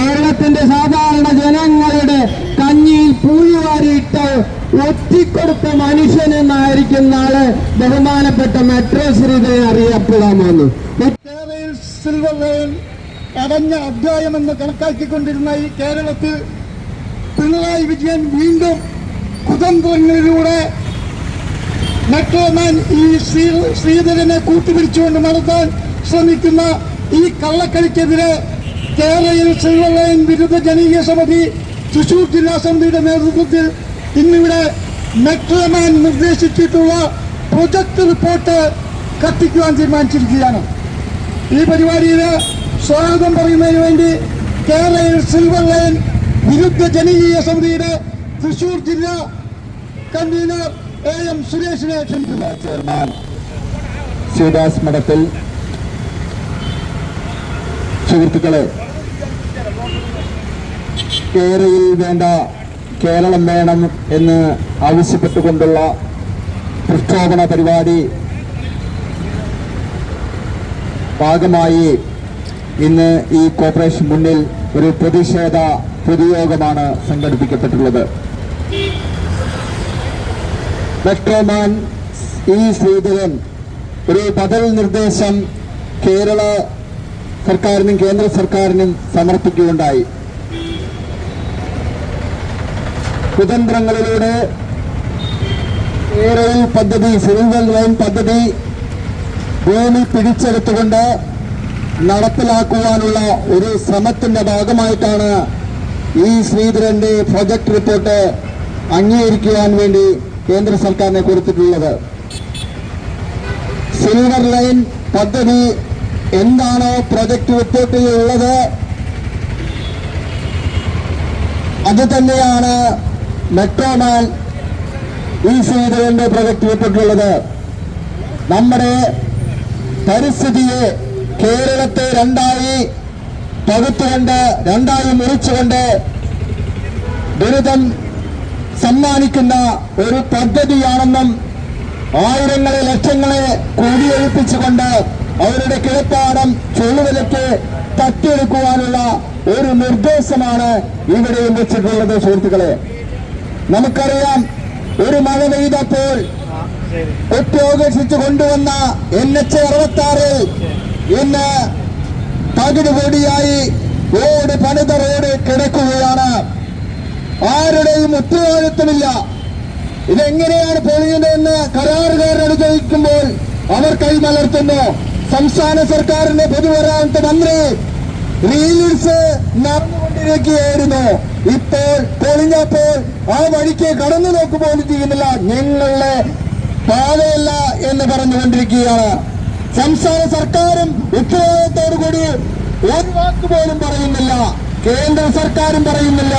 കേരളത്തിന്റെ സാധാരണ ജനങ്ങളുടെ കഞ്ഞിയിൽ പൂഴിവാരിയിട്ട് ഒറ്റിക്കൊടുത്ത മനുഷ്യൻ എന്നായിരിക്കുന്ന നാളെ ബഹുമാനപ്പെട്ട മെട്രോ ശ്രീധരൻ അറിയപ്പെടാമെന്ന് സിൽവർ ലൈൻ അടഞ്ഞ അധ്യായമെന്ന് കണക്കാക്കിക്കൊണ്ടിരുന്ന ഈ കേരളത്തിൽ പിണറായി വിജയൻ വീണ്ടും കുതന്ത്രങ്ങളിലൂടെ മെട്രോമാൻ ഈ ശ്രീ ശ്രീധരനെ കൂട്ടുപിടിച്ചുകൊണ്ട് നടത്താൻ ശ്രമിക്കുന്ന ഈ കള്ളക്കളിക്കെതിരെ കേരളയിൽ ശ്രീവള്ളയൻ വിരുദ്ധ ജനകീയ സമിതി തൃശൂർ ജില്ലാ സമിതിയുടെ നേതൃത്വത്തിൽ ഇന്നിവിടെ മെട്രോമാൻ നിർദ്ദേശിച്ചിട്ടുള്ള പ്രൊജക്ട് റിപ്പോർട്ട് കത്തിക്കുവാൻ തീരുമാനിച്ചിരിക്കുകയാണ്. ഈ പരിപാടിയിൽ സ്വാഗതം പറയുന്നതിന് വേണ്ടി കേരളയിൽ സിൽവർ ലൈൻ വിരുദ്ധ ജനകീയ സമിതിയുടെ തൃശൂർ ജില്ലാ കൺവീനർ എ എം സുരേഷിനെ ക്ഷണിക്കുന്നു. ചെയർമാൻ ശിവദാസ് മഠത്തിൽ സുഹൃത്തുക്കളെ കേരയിൽ വേണ്ട കേരളം വേണം എന്ന് ആവശ്യപ്പെട്ടുകൊണ്ടുള്ള പ്രക്ഷോഭണ പരിപാടി ഭാഗമായി ഇന്ന് ഈ കോർപ്പറേഷൻ മുന്നിൽ ഒരു പ്രതിഷേധ പൊതുയോഗമാണ് സംഘടിപ്പിക്കപ്പെട്ടിട്ടുള്ളത് മെട്രോമാൻ ഇ ശ്രീധരൻ ഒരു ബദൽ നിർദ്ദേശം കേരള സർക്കാരിനും കേന്ദ്ര സർക്കാരിനും സമർപ്പിക്കുകയുണ്ടായി. കുതന്ത്രങ്ങളിലൂടെ ഏറെ പദ്ധതി സിൽവർ ലൈൻ പദ്ധതി ഭൂമി പിടിച്ചെടുത്തുകൊണ്ട് നടപ്പിലാക്കുവാനുള്ള ഒരു ശ്രമത്തിന്റെ ഭാഗമായിട്ടാണ് ഈ ശ്രീധരന്റെ പ്രൊജക്ട് റിപ്പോർട്ട് അംഗീകരിക്കുവാൻ വേണ്ടി കേന്ദ്ര സർക്കാരിനെ കൊടുത്തിട്ടുള്ളത്. സിൽവർ ലൈൻ പദ്ധതി എന്താണോ പ്രൊജക്ട് റിപ്പോർട്ടിൽ ഉള്ളത്? അത് തന്നെയാണ് മെട്രോമാൻ ഈ ശ്രീധരന്റെ പ്രൊജക്ട് വിട്ടിട്ടുള്ളത് നമ്മുടെ പരിസ്ഥിതിയെ കേരളത്തെ രണ്ടായി പകുത്തുകൊണ്ട് രണ്ടായി മുറിച്ചുകൊണ്ട് ദുരിതം സമ്മാനിക്കുന്ന ഒരു പദ്ധതിയാണെന്നും ആയിരങ്ങളെ ലക്ഷങ്ങളെ കൂടിയൊഴിപ്പിച്ചുകൊണ്ട് അവരുടെ കിടപ്പാടം ചൊല്ലുവിലേക്ക് തട്ടിയെടുക്കുവാനുള്ള ഒരു നിർദ്ദേശമാണ് ഇവിടെയും വെച്ചിട്ടുള്ളത് സുഹൃത്തുക്കളെ. നമുക്കറിയാം ഒരു മഴ പെയ്തപ്പോൾ ഒറ്റോകർഷിച്ച് കൊണ്ടുവന്ന എൻ എച്ച് അറുപത്തി ആറിൽ ഇന്ന് പകുതിപൊടിയായി റോഡ് പണിത റോഡ് കിടക്കുകയാണ്. ആരുടെയും ഉത്തരവാദിത്വമില്ല. ഇതെങ്ങനെയാണ് പൊളിയുന്നതെന്ന് കരാറുകാരോട് ചോദിക്കുമ്പോൾ അവർ കൈമലർത്തുന്നു സംസ്ഥാന സർക്കാരിന്റെ പൊതുമരാമത്ത് മന്ത്രി റീൽസ് നടന്നുകൊണ്ടിരിക്കുകയായിരുന്നു. ഇപ്പോൾ പൊളിഞ്ഞപ്പോൾ ആ വഴിക്ക് കടന്നു നോക്കുപോലും ചെയ്യുന്നില്ല. ഞങ്ങളുടെ പാതയല്ല എന്ന് പറഞ്ഞുകൊണ്ടിരിക്കുകയാണ്. സംസ്ഥാന സർക്കാരും ഉത്തരവാദിത്തോടു കൂടി ഒരു വാക്ക് പോലും പറയുന്നില്ല. കേന്ദ്ര സർക്കാരും പറയുന്നില്ല.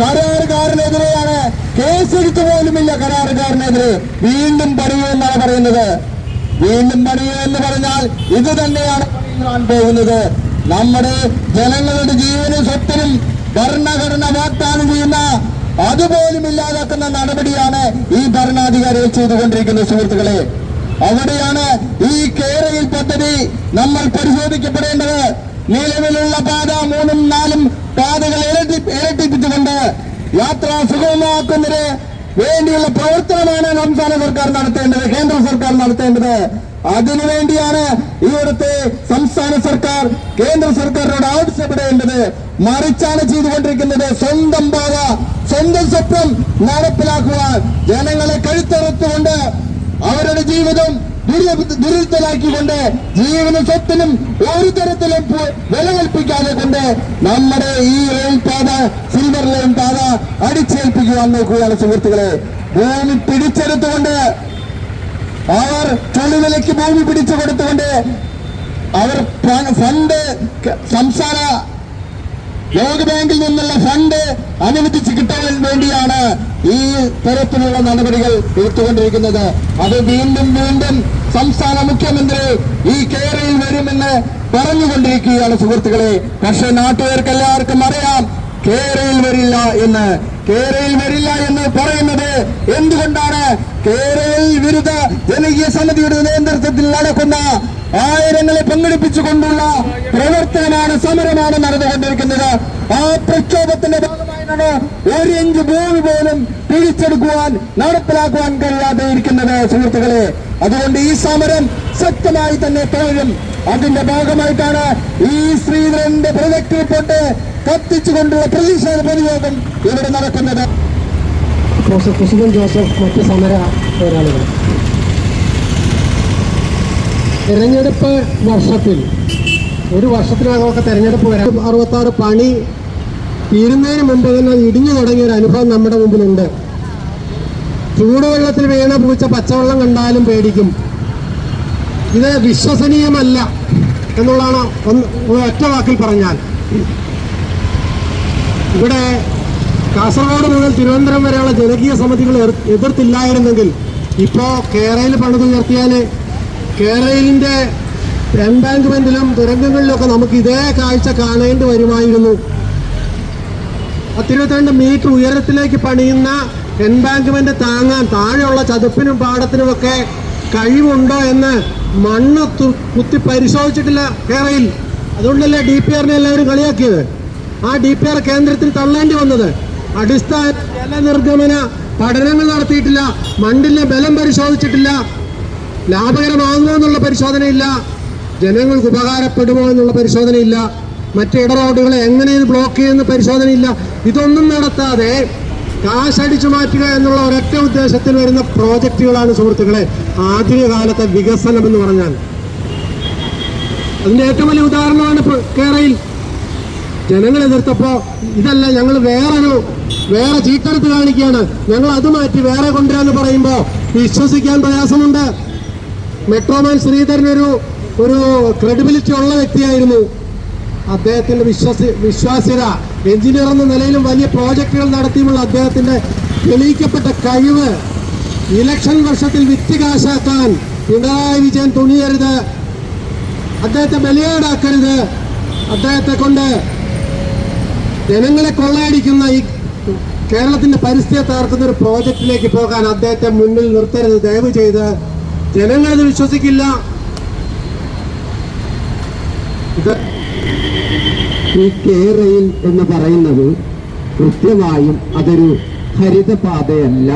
കരാറുകാരനെതിരെയാണ് കേസെടുത്തു പോലുമില്ല കരാറുകാരനെതിരെ. വീണ്ടും പണിയൂ എന്നാണ് പറയുന്നത്. വീണ്ടും പണിയൂ എന്ന് പറഞ്ഞാൽ ഇത് തന്നെയാണ് പണിയുവാൻ പോകുന്നത്. നമ്മുടെ ജനങ്ങളുടെ ജീവനും സ്വത്തിനും ഭരണഘടന വാഗ്ദാനം ചെയ്യുന്ന അതുപോലും ഇല്ലാതാക്കുന്ന നടപടിയാണ് ഈ ഭരണാധികാരികൾ ചെയ്തുകൊണ്ടിരിക്കുന്ന സുഹൃത്തുക്കളെ. അവിടെയാണ് ഈ കേരയിൽ പദ്ധതി നമ്മൾ പരിശോധിക്കപ്പെടേണ്ടത്. നിലവിലുള്ള പാത മൂന്നും നാലും പാതകൾ ഇരട്ടി ഇരട്ടിപ്പിച്ചുകൊണ്ട് യാത്ര സുഗമമാക്കുന്നതിന് വേണ്ടിയുള്ള പ്രവർത്തനമാണ് സംസ്ഥാന സർക്കാർ നടത്തേണ്ടത്. കേന്ദ്ര സർക്കാർ നടത്തേണ്ടത്. അതിനുവേണ്ടിയാണ് ഇവിടുത്തെ സംസ്ഥാന സർക്കാർ കേന്ദ്ര സർക്കാരിനോട് ആവശ്യപ്പെടേണ്ടത്. മറിച്ചാണ് ചെയ്തുകൊണ്ടിരിക്കുന്നത്. സ്വന്തം പാത സ്വന്തം സ്വപ്നം നടപ്പിലാക്കുവാൻ ജനങ്ങളെ കഴുത്തറുത്തുകൊണ്ട് അവരുടെ ജീവിതം ദുരിത- ദുരിതത്തിലാക്കിക്കൊണ്ട് ജീവനും സ്വത്തിനും ഒരു തരത്തിലും വില കൽപ്പിക്കാതെ കൊണ്ട് നമ്മുടെ ഈ റെയിൽ പാത സിൽവർ ലൈൻ പാത അടിച്ചേൽപ്പിക്കുവാൻ നോക്കുകയാണ് സുഹൃത്തുക്കളെ. ഭൂമി പിടിച്ചെടുത്തുകൊണ്ട് അവർ തൊഴിലിലേക്ക് ഭൂമി പിടിച്ചു കൊടുത്തുകൊണ്ട് അവർ ഫണ്ട് സംസ്ഥാന സംസ്ഥാന ലോകബാങ്കിൽ നിന്നുള്ള ഫണ്ട് അനുവദിച്ച് കിട്ടാൻ വേണ്ടിയാണ് ഈ തരത്തിലുള്ള നടപടികൾ എടുത്തുകൊണ്ടിരിക്കുന്നത്. അത് വീണ്ടും വീണ്ടും സംസ്ഥാന മുഖ്യമന്ത്രി ഈ കേരളയിൽ വരുമെന്ന് പറഞ്ഞുകൊണ്ടിരിക്കുകയാണ് സുഹൃത്തുക്കളെ. പക്ഷെ നാട്ടുകാർക്ക് എല്ലാവർക്കും അറിയാം കേരളയിൽ വരില്ല എന്ന്. കേരയിൽ വരില്ല എന്ന് പറയുന്നത് എന്തുകൊണ്ടാണ്? കേരയിൽ വിരുദ്ധ ജനകീയ സമിതിയുടെ നേതൃത്വത്തിൽ നടക്കുന്ന ആയിരങ്ങളെ പങ്കെടുപ്പിച്ചുകൊണ്ടുള്ള പ്രവർത്തനമാണ് സമരമാണ് നടന്നുകൊണ്ടിരിക്കുന്നത്. ആ പ്രക്ഷോഭത്തിന്റെ ഭാഗമായിട്ടാണ് ഒരു ഇഞ്ച് ഭൂമി പോലും പിടിച്ചെടുക്കുവാൻ നടപ്പിലാക്കുവാൻ കഴിയാതെ ഇരിക്കുന്നത് സുഹൃത്തുക്കളെ. അതുകൊണ്ട് ഈ സമരം ശക്തമായി തന്നെ തുടരും. അതിന്റെ ഭാഗമായിട്ടാണ് ഈ ശ്രീധരന്റെ പ്രൊജക്ട് റിപ്പോർട്ട് കത്തിച്ചുകൊണ്ടുള്ള പ്രതിഷേധ പൊതുയോഗം ഇവിടെ നടക്കുന്നത്. പ്രൊഫസർ ജോസഫ് മറ്റ് സമര പോരാളികൾ. തെരഞ്ഞെടുപ്പ് വർഷത്തിൽ ഒരു വർഷത്തിനകമൊക്കെ തെരഞ്ഞെടുപ്പ് വരാം അറുപത്താറ് പണി തീരുന്നതിന് മുമ്പ് തന്നെ ഇടിഞ്ഞു തുടങ്ങിയ ഒരു അനുഭവം നമ്മുടെ മുമ്പിലുണ്ട്. ചൂടുവെള്ളത്തിൽ വീണ പൂച്ച പച്ചവെള്ളം കണ്ടാലും പേടിക്കും. ഇത് വിശ്വസനീയമല്ല എന്നുള്ളതാണ് ഒറ്റ വാക്കിൽ പറഞ്ഞാൽ. ഇവിടെ കാസർഗോഡ് മുതൽ തിരുവനന്തപുരം വരെയുള്ള ജനകീയ സമിതികൾ എതിർ- എതിർത്തില്ലായിരുന്നെങ്കിൽ ഇപ്പോൾ കേരളയിൽ പണിതുയർത്തിയാൽ കേരളയിലിന്റെ എംബാങ്ക്മെന്റിലും തുരങ്കങ്ങളിലൊക്കെ നമുക്ക് ഇതേ കാഴ്ച കാണേണ്ടി വരുമായിരുന്നു. പത്തിരുപത്തിരണ്ട് മീറ്റർ ഉയരത്തിലേക്ക് പണിയുന്ന എൻബാങ്ക്മെന്റ് താങ്ങാൻ താഴെയുള്ള ചതുപ്പിനും പാടത്തിനുമൊക്കെ കഴിവുണ്ടോ എന്ന് മണ്ണ് കുത്തി പരിശോധിച്ചിട്ടില്ല കേരളയിൽ. അതുകൊണ്ടല്ലേ ഡി പി ആറിനെ എല്ലാവരും കളിയാക്കിയത്? ആ ഡി പി ആർ കേന്ദ്രത്തിൽ തള്ളേണ്ടി വന്നത്. അടിസ്ഥാന ജലനിർഗമന പഠനങ്ങൾ നടത്തിയിട്ടില്ല. മണ്ണിലെ ബലം പരിശോധിച്ചിട്ടില്ല. ലാഭകരമാകുമോ എന്നുള്ള പരിശോധനയില്ല. ജനങ്ങൾക്ക് ഉപകാരപ്പെടുമോ എന്നുള്ള പരിശോധനയില്ല. മറ്റ് ഇടറോഡുകളെ എങ്ങനെ ഇത് ബ്ലോക്ക് ചെയ്യുന്ന പരിശോധനയില്ല. ഇതൊന്നും നടത്താതെ കാശടിച്ചു മാറ്റുക എന്നുള്ള ഒരൊറ്റ ഉദ്ദേശത്തിൽ വരുന്ന പ്രോജക്റ്റുകളാണ് സുഹൃത്തുക്കളെ ആധുനിക കാലത്തെ വികസനം എന്ന് പറഞ്ഞാൽ. അതിന്റെ ഏറ്റവും വലിയ ഉദാഹരണമാണ് കേരളയിൽ ജനങ്ങൾ എതിർത്തപ്പോ ഇതല്ല ഞങ്ങൾ വേറൊരു വേറെ ചീട്ടെടുത്ത് കാണിക്കുകയാണ്. ഞങ്ങൾ അത് മാറ്റി വേറെ കൊണ്ടുവരാന്ന് പറയുമ്പോ വിശ്വസിക്കാൻ പ്രയാസമുണ്ട്. മെട്രോമാൻ ശ്രീധരൻ ഒരു ഒരു ക്രെഡിബിലിറ്റി ഉള്ള വ്യക്തിയായിരുന്നു. അദ്ദേഹത്തിന്റെ വിശ്വാസ വിശ്വാസ്യത എഞ്ചിനീയർ എന്ന നിലയിലും വലിയ പ്രോജക്റ്റുകൾ നടത്തിയുമുള്ള അദ്ദേഹത്തിന്റെ തെളിയിക്കപ്പെട്ട കഴിവ് ഇലക്ഷൻ വർഷത്തിൽ വിറ്റ് കാശാക്കാൻ പിണറായി വിജയൻ തുണിയരുത്. അദ്ദേഹത്തെ ബലിയേടാക്കരുത്. അദ്ദേഹത്തെ കൊണ്ട് ജനങ്ങളെ കൊള്ളയടിക്കുന്ന ഈ കേരളത്തിന്റെ പരിസ്ഥിതി തകർക്കുന്ന ഒരു പ്രോജക്റ്റിലേക്ക് പോകാൻ അദ്ദേഹത്തെ മുന്നിൽ നിർത്തരുത്. ദയവ് ചെയ്ത് ജനങ്ങളത് വിശ്വസിക്കില്ല. ഇത് ഈ കേരയിൽ എന്ന് പറയുന്നത് കൃത്യമായും അതൊരു ഹരിതപാതയല്ല.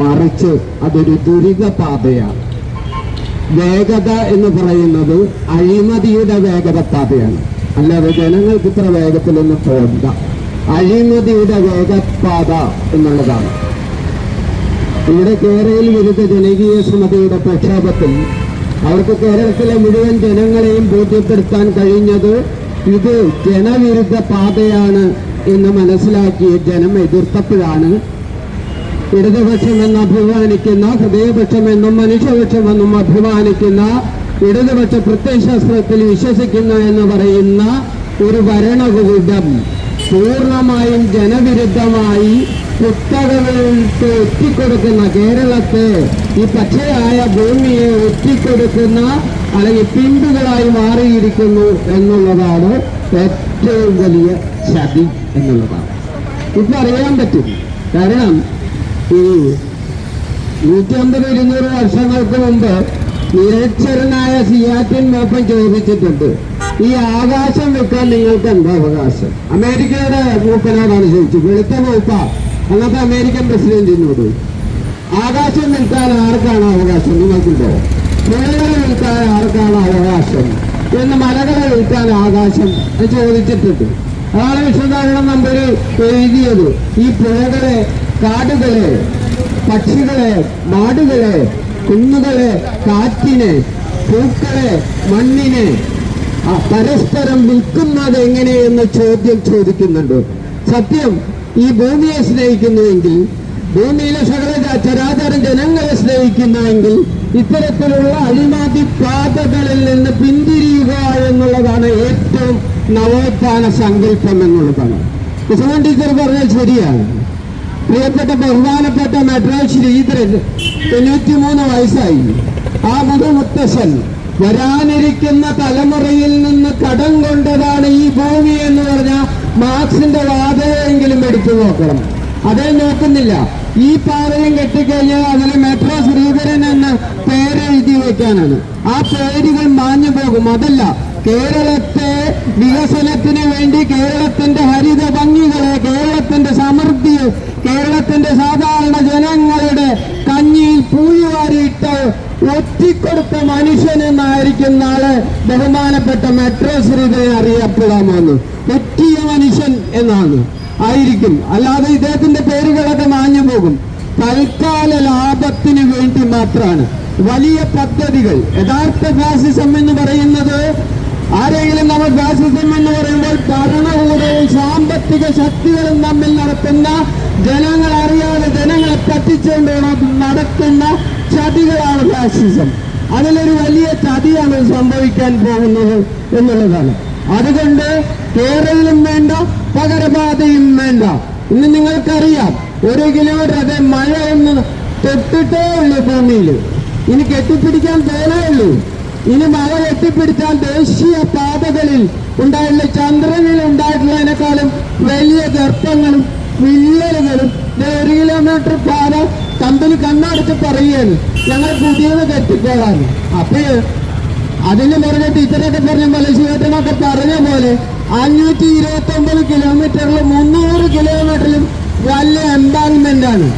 മറിച്ച് അതൊരു ദുരിതപാതയാണ് വേഗത എന്ന് പറയുന്നത് അഴിമതിയുടെ വേഗത പാതയാണ് അല്ലാതെ ജനങ്ങൾക്ക് ഇത്ര വേഗത്തിലൊന്നും പോകണ്ട അഴിമതിയുടെ വേഗപാത എന്നുള്ളതാണ്. ഇവിടെ കേരളയിൽ വിരുദ്ധ ജനകീയ സമിതിയുടെ പ്രക്ഷോഭത്തിൽ അവർക്ക് കേരളത്തിലെ മുഴുവൻ ജനങ്ങളെയും ബോധ്യപ്പെടുത്താൻ കഴിഞ്ഞത് ഇത് ജനവിരുദ്ധ പാതയാണ് എന്ന് മനസ്സിലാക്കി ജനം എതിർത്തപ്പോഴാണ്. ഇടതുപക്ഷമെന്ന് അഭിമാനിക്കുന്ന ഹൃദയപക്ഷമെന്നും മനുഷ്യപക്ഷമെന്നും അഭിമാനിക്കുന്ന ഇടതുപക്ഷ പ്രത്യയശാസ്ത്രത്തിൽ വിശ്വസിക്കുന്ന എന്ന് പറയുന്ന ഒരു ഭരണകൂടം പൂർണമായും ജനവിരുദ്ധമായി കുത്തകകൾക്ക് ഒറ്റിക്കൊടുക്കുന്ന കേരളത്തെ ഈ പച്ചയായ ഭൂമിയെ ഒറ്റിക്കൊടുക്കുന്ന അല്ലെങ്കിൽ പിമ്പുകളായി മാറിയിരിക്കുന്നു എന്നുള്ളതാണ് ഏറ്റവും വലിയ ചതി എന്നുള്ളതാണ്. ഇപ്പൊ അറിയാൻ പറ്റും. കാരണം ഈ നൂറ്റി അമ്പത് ഇരുന്നൂറ് വർഷങ്ങൾക്ക് മുമ്പ് നിരക്ഷരനായ സിയാറ്റിൻ മേപ്പൻ ചോദിച്ചിട്ടുണ്ട്. ഈ ആകാശം വെക്കാൻ നിങ്ങൾക്ക് എന്താ അവകാശം? അമേരിക്കയുടെ മൂപ്പനോടാണ് ചോദിച്ചത്. വെളുത്ത മൂപ്പ അന്നത്തെ അമേരിക്കൻ പ്രസിഡന്റിനോട്. ആകാശം നിൽക്കാൻ ആർക്കാണ് അവകാശം? നിങ്ങൾക്കുണ്ടോ? പുഴകളെ നിൽക്കാൻ ആർക്കാണ് അവകാശം? എന്ന് മലകളെ നിൽക്കാൻ ആകാശം ചോദിച്ചിട്ടുണ്ട്. അതാണ് വിശ്വനാരായണൻ നമ്പർ എഴുതിയത്. ഈ പുഴകളെ കാടുകളെ പക്ഷികളെ മാടുകളെ കുന്നുകളെ കാറ്റിനെ പൂക്കളെ മണ്ണിനെ പരസ്പരം വിൽക്കുന്നത് എങ്ങനെയെന്ന് ചോദ്യം ചോദിക്കുന്നുണ്ട്. സത്യം ഈ ഭൂമിയെ സ്നേഹിക്കുന്നുവെങ്കിൽ ഭൂമിയിലെ സകല ചരാചരം ജനങ്ങളെ സ്നേഹിക്കുന്നുവെങ്കിൽ ഇത്തരത്തിലുള്ള അഴിമാതി പാതകളിൽ നിന്ന് പിന്തിരിയുക എന്നുള്ളതാണ് ഏറ്റവും നവോത്ഥാന സങ്കല്പം എന്നുള്ളതാണ്. കുസുമൻ ടീച്ചർ പറഞ്ഞാൽ ശരിയാണ്. പ്രിയപ്പെട്ട ബഹുമാനപ്പെട്ട മെട്രോ ശ്രീധരൻ തൊണ്ണൂറ്റിമൂന്ന് വയസ്സായി. ആ മുതുമുത്തശ്ശൻ വരാനിരിക്കുന്ന തലമുറയിൽ നിന്ന് കടം കൊണ്ടതാണ് ഈ ഭൂമി എന്ന് പറഞ്ഞ മാർക്സിന്റെ വാദമെങ്കിലും എടുത്തു നോക്കണം. അതേ നോക്കുന്നില്ല. ഈ പാതയും കെട്ടിക്കഴിഞ്ഞാൽ അതിൽ മെട്രോ ശ്രീധരൻ എന്ന പേര് എഴുതി വെക്കാനാണ് ആ പേരുകൾ മാഞ്ഞു പോകും. അതല്ല കേരളത്തെ വികസനത്തിന് വേണ്ടി കേരളത്തിന്റെ ഹരിത ഭംഗികളെ കേരളത്തിന്റെ സമൃദ്ധിയെ കേരളത്തിന്റെ സാധാരണ ജനങ്ങളുടെ കഞ്ഞിയിൽ പൂയുവാരിയിട്ട് ഒറ്റിക്കൊടുത്ത മനുഷ്യൻ എന്നായിരിക്കും നാളെ ബഹുമാനപ്പെട്ട മെട്രോ ശ്രീധരൻ അറിയപ്പെടാമെന്ന്. ഒറ്റിയ മനുഷ്യൻ എന്നാണ്. ആയിരിക്കും. അല്ലാതെ ഇദ്ദേഹത്തിന്റെ പേരുകളൊക്കെ മാഞ്ഞു പോകും. തൽക്കാല ലാഭത്തിന് വേണ്ടി മാത്രമാണ്. വലിയ പദ്ധതികൾ. യഥാർത്ഥ ഫാസിസം എന്ന് പറയുന്നത് ആരെങ്കിലും നമ്മൾ ഫാസിസം എന്ന് പറയുമ്പോൾ ഭരണകൂടവും സാമ്പത്തിക ശക്തികളും തമ്മിൽ നടത്തുന്ന ജനങ്ങൾ അറിയാതെ ജനങ്ങളെ പറ്റിച്ചുകൊണ്ട് നടത്തുന്ന ചതികളാണ് ഫാസിസം അതിലൊരു വലിയ ചതിയാണ് സംഭവിക്കാൻ പോകുന്നത് എന്നുള്ളതാണ്. അതുകൊണ്ട് കേരളം വേണ്ട പകരപാതയും വേണ്ട. ഇന്ന് നിങ്ങൾക്കറിയാം ഒരു കിലോമീറ്റർ അതെ മഴ ഒന്ന് തൊട്ടിട്ടേ ഉള്ളൂ ഭൂമിയിൽ. ഇനി കെട്ടിപ്പിടിക്കാൻ പോലേ ഉള്ളൂ. ഇനി മഴ കെട്ടിപ്പിടിച്ചാൽ ദേശീയ പാതകളിൽ ഉണ്ടായിട്ടുള്ള ചന്ദ്രനിൽ ഉണ്ടായിട്ടുള്ളതിനേക്കാളും വലിയ ഗർത്തങ്ങളും വിള്ളലുകളും ദേ ഒരു കിലോമീറ്റർ പാത കമ്പനി കണ്ണടച്ച് പറയുകയാണ്. ഞങ്ങൾ പുതിയത് കെട്ടിക്കോളാൻ. അപ്പോൾ അതിന് പുറകെ ടീച്ചറൊക്കെ പറഞ്ഞ പോലെ ശിവട്ടനൊക്കെ പറഞ്ഞ പോലെ അഞ്ഞൂറ്റി ഇരുപത്തി ഒമ്പത് കിലോമീറ്ററിലും മുന്നൂറ് കിലോമീറ്ററിലും വലിയ എംപാങ്ക്മെന്റ് ആണ്.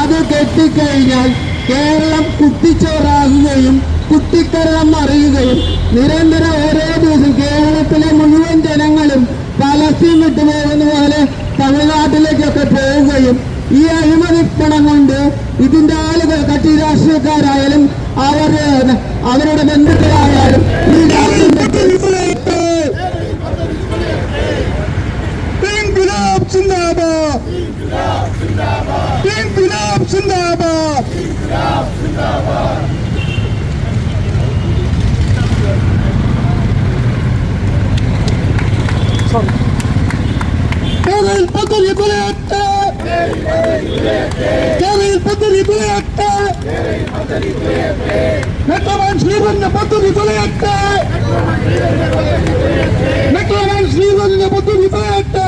അത് കെട്ടിക്കഴിഞ്ഞാൽ കേരളം കുട്ടിച്ചോറാകുകയും കുട്ടിക്കരണം അറിയുകയും നിരന്തരം ഓരോ ദിവസം കേരളത്തിലെ മുഴുവൻ ജനങ്ങളും പലസ്തീൻ വിട്ടുപോകുന്ന പോലെ തമിഴ്നാട്ടിലേക്കൊക്കെ പോവുകയും ഈ അഴിമതി പണം കൊണ്ട് ഇതിന്റെ ആളുകൾ കക്ഷി രാഷ്ട്രീയക്കാരായാലും അവർ അവരുടെ ബന്ധുക്കളായാലും ഈ രാജ്യത്തെ ನಟವನ್ ಶ್ರೀವನ್ನ ಪದ್ಧತಿ ಕೊಲೆಯತ್ತೆ ನಟವನ್ ಶ್ರೀವನ್ನ ಪದ್ಧತಿ ಕೊಲೆಯತ್ತೆ